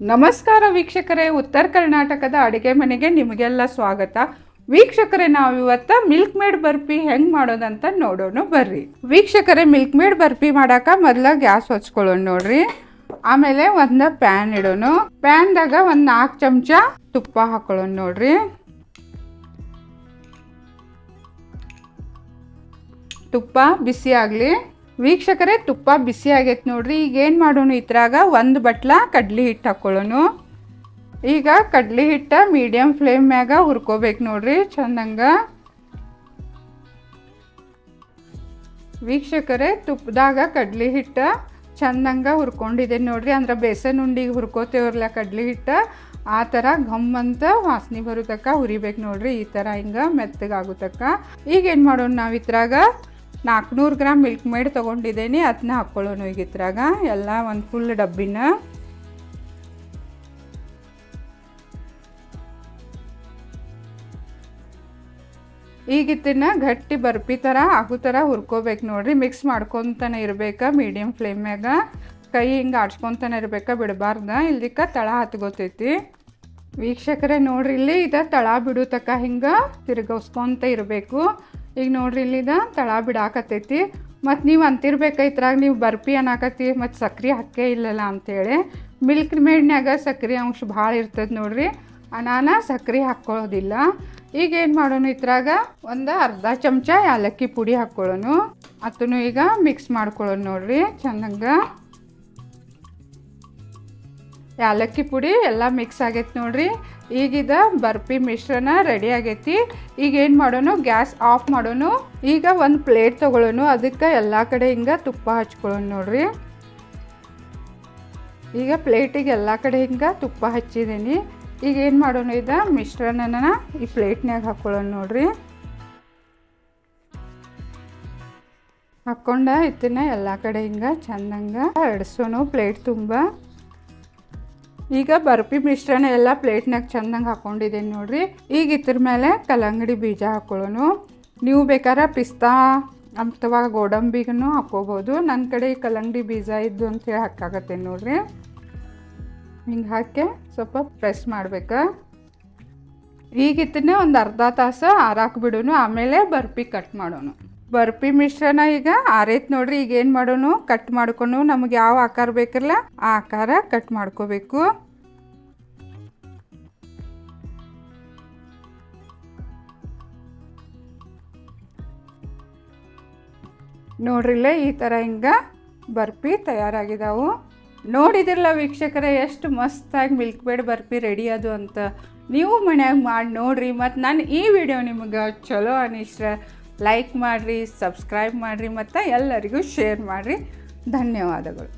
ನಮಸ್ಕಾರ ವೀಕ್ಷಕರೇ, ಉತ್ತರ ಕರ್ನಾಟಕದ ಅಡುಗೆ ಮನೆಗೆ ನಿಮಗೆಲ್ಲ ಸ್ವಾಗತ. ವೀಕ್ಷಕರೇ ನಾವು ಇವತ್ತು ಮಿಲ್ಕ್ ಮೇಡ್ ಬರ್ಫಿ ಹೆಂಗ್ ಮಾಡೋದಂತ ನೋಡೋಣ ಬರ್ರಿ. ವೀಕ್ಷಕರೇ ಮಿಲ್ಕ್ ಮೇಡ್ ಬರ್ಫಿ ಮಾಡಾಕ ಮೊದ್ಲ ಗ್ಯಾಸ್ ಹಚ್ಕೊಳ್ಳೋಣ ನೋಡ್ರಿ. ಆಮೇಲೆ ಒಂದು ಪ್ಯಾನ್ ಇಡೋಣ. ಪ್ಯಾನ್ದಾಗ ಒಂದು ನಾಲ್ಕು ಚಮಚ ತುಪ್ಪ ಹಾಕೊಳ್ಳೋಣ ನೋಡ್ರಿ. ತುಪ್ಪ ಬಿಸಿ ಆಗಲಿ. ವೀಕ್ಷಕರೇ, ತುಪ್ಪ ಬಿಸಿ ಆಗೈತೆ ನೋಡ್ರಿ. ಈಗ ಏನು ಮಾಡೋಣ ಇದ್ರಾಗ? ಒಂದು ಬಟ್ಲ ಕಡ್ಲಿ ಹಿಟ್ಟು ಹಾಕ್ಕೊಳ್ಳೋನು ಈಗ ಕಡ್ಲಿ ಹಿಟ್ಟು ಮೀಡಿಯಮ್ ಫ್ಲೇಮ್ ಮ್ಯಾಗ ಹುರ್ಕೋಬೇಕು ನೋಡ್ರಿ. ಚಂದಂಗ. ವೀಕ್ಷಕರೇ ತುಪ್ಪದಾಗ ಕಡ್ಲಿ ಹಿಟ್ಟು ಚಂದಂಗ ಹುರ್ಕೊಂಡಿದೆ ನೋಡ್ರಿ. ಅಂದ್ರೆ ಬೇಸನ್ ಉಂಡಿಗೆ ಹುರ್ಕೋತೇವ್ರಲ್ಲ ಕಡ್ಲಿ ಹಿಟ್ಟು. ಆ ಥರ ಘಮ್ ಅಂತ ವಾಸನೆ ಬರೋ ತಕ್ಕ ಹುರಿಬೇಕು ನೋಡ್ರಿ. ಈ ಥರ ಹಿಂಗೆ ಮೆತ್ತಗಾಗೋ ತಕ್ಕ ಈಗ ಏನು ಮಾಡೋಣ ನಾವು ಇದ್ರಾಗ? ನಾಲ್ಕುನೂರು ಗ್ರಾಮ್ ಮಿಲ್ಕ್ ಮೇಡ್ ತೊಗೊಂಡಿದ್ದೀನಿ ಅದನ್ನ ಹಾಕ್ಕೊಳ್ಳೋಣ ಈಗ ಇದ್ರಾಗ ಎಲ್ಲ ಒಂದು ಫುಲ್ ಡಬ್ಬಿನ. ಈಗ ಇದನ್ನ ಗಟ್ಟಿ ಬರ್ಪಿ ಥರ ಆಗೋ ಥರ ಹುರ್ಕೋಬೇಕು ನೋಡಿರಿ. ಮಿಕ್ಸ್ ಮಾಡ್ಕೊತಾನೆ ಇರ್ಬೇಕಾ ಮೀಡಿಯಮ್ ಫ್ಲೇಮ್ಯಾಗ ಕೈ ಹಿಂಗೆ ಆಡ್ಸ್ಕೊತಾನೆ ಇರಬೇಕು, ಬಿಡಬಾರ್ದ. ಇಲ್ದಿಕ್ಕ ತಳ ಹತ್ಕೋತೈತಿ ವೀಕ್ಷಕರೇ ನೋಡ್ರಿ, ಇಲ್ಲಿ ಇದ ತಳ ಬಿಡೋ ತಕ್ಕ ಹಿಂಗೆ ತಿರುಗಿಸ್ಕೊತ ಇರಬೇಕು. ಈಗ ನೋಡ್ರಿ ಇಲ್ಲಿದ ತಳ ಬಿಡಾಕತ್ತೈತಿ. ಮತ್ತು ನೀವು ಅಂತಿರ್ಬೇಕೈತ್ರಾಗ ನೀವು ಬರ್ಪಿ ಅನ್ನಕತ್ತಿ, ಮತ್ತು ಸಕ್ರೆ ಹಾಕೇ ಇಲ್ಲಲ್ಲ ಅಂಥೇಳಿ ಮಿಲ್ಕ್ ಮೇಡ್ನ್ಯಾಗ ಸಕ್ರೆ ಅಂಶ ಭಾಳ ಇರ್ತದೆ ನೋಡ್ರಿ. ಅನಾನ ಸಕ್ರೆ ಹಾಕ್ಕೊಳ್ಳೋದಿಲ್ಲ. ಈಗ ಏನು ಮಾಡೋಣ ಇದ್ರಾಗ? ಒಂದು ಅರ್ಧ ಚಮಚ ಏಲಕ್ಕಿ ಪುಡಿ ಹಾಕ್ಕೊಳ್ಳೋನು. ಅದನ್ನು ಈಗ ಮಿಕ್ಸ್ ಮಾಡ್ಕೊಳ್ಳೋಣ ನೋಡ್ರಿ, ಚಂದಂಗ. ಏಲಕ್ಕಿ ಪುಡಿ ಎಲ್ಲ ಮಿಕ್ಸ್ ಆಗೈತೆ ನೋಡ್ರಿ. ಈಗಿದ ಬರ್ಪಿ ಮಿಶ್ರಣ ರೆಡಿ ಆಗೈತಿ. ಈಗ ಏನು ಮಾಡೋಣ ಗ್ಯಾಸ್ ಆಫ್ ಮಾಡೋಣ ಈಗ ಒಂದು ಪ್ಲೇಟ್ ತೊಗೊಳ್ಳೋಣ ಅದಕ್ಕೆ ಎಲ್ಲ ಕಡೆ ಹಿಂಗೆ ತುಪ್ಪ ಹಚ್ಕೊಳ್ಳೋಣ ನೋಡ್ರಿ. ಈಗ ಪ್ಲೇಟಿಗೆ ಎಲ್ಲ ಕಡೆ ಹಿಂಗೆ ತುಪ್ಪ ಹಚ್ಚಿದ್ದೀನಿ. ಈಗ ಏನು ಮಾಡೋಣ ಇದ? ಮಿಶ್ರಣನ ಈ ಪ್ಲೇಟ್ನ್ಯಾಗ ಹಾಕ್ಕೊಳ್ಳೋಣ ನೋಡ್ರಿ. ಹಾಕ್ಕೊಂಡ ಇದನ್ನ ಎಲ್ಲ ಕಡೆ ಹಿಂಗೆ ಚಂದಂಗ ಎಡ್ಸೋಣ ಪ್ಲೇಟ್ ತುಂಬ. ಈಗ ಬರ್ಫಿ ಮಿಶ್ರಣ ಎಲ್ಲ ಪ್ಲೇಟ್ನಾಗ ಚಂದಂಗೆ ಹಾಕೊಂಡಿದ್ದೀನಿ ನೋಡ್ರಿ. ಈಗ ಇದ್ರ ಮೇಲೆ ಕಲ್ಲಂಗಡಿ ಬೀಜ ಹಾಕೊಳ್ಳೋನು. ನೀವು ಬೇಕಾದ್ರೆ ಪಿಸ್ತಾ, ಅಥವಾ ಗೋಡಂಬಿಗೂ ಹಾಕ್ಕೋಬೋದು. ನನ್ನ ಕಡೆ ಈ ಕಲ್ಲಂಗಡಿ ಬೀಜ ಇದ್ದು ಅಂತೇಳಿ ಹಾಕಾಗತ್ತೆ ನೋಡ್ರಿ. ಹಿಂಗೆ ಹಾಕಿ ಸ್ವಲ್ಪ ಪ್ರೆಸ್ ಮಾಡ್ಬೇಕು. ಈಗ ಇತ್ತನೇ ಒಂದು ಅರ್ಧ ತಾಸು ಆರಾಕ್ಬಿಡೋನು, ಆಮೇಲೆ ಬರ್ಫಿ ಕಟ್ ಮಾಡೋಣ ಬರ್ಫಿ ಮಿಶ್ರಣ ಈಗ ಆರೈತ್ ನೋಡ್ರಿ. ಈಗ ಏನು ಮಾಡೋಣ ಕಟ್ ಮಾಡ್ಕೊಂಡು ನಮ್ಗೆ ಯಾವ ಆಕಾರ ಬೇಕಲ್ಲ, ಆ ಆಕಾರ ಕಟ್ ಮಾಡ್ಕೋಬೇಕು. ನೋಡ್ರಿಲ್ಲ ಈ ಥರ ಹಿಂಗೆ ಬರ್ಫಿ ತಯಾರಾಗಿದಾವು. ನೋಡಿದಿರಲ್ಲ ವೀಕ್ಷಕರೇ, ಎಷ್ಟು ಮಸ್ತಾಗಿ ಮಿಲ್ಕ್ ಬೇಡ್ ಬರ್ಫಿ ರೆಡಿ ಅದು ಅಂತ. ನೀವು ಮನ್ಯಾಗ ಮಾಡಿ ನೋಡ್ರಿ. ಮತ್ತು ನಾನು ಈ ವಿಡಿಯೋ ನಿಮಗೆ ಚಲೋ ಅನಿಸ್ರ ಲೈಕ್ ಮಾಡಿರಿ ಸಬ್ಸ್ಕ್ರೈಬ್ ಮಾಡಿರಿ ಮತ್ತು ಎಲ್ಲರಿಗೂ ಶೇರ್ ಮಾಡಿರಿ. ಧನ್ಯವಾದಗಳು.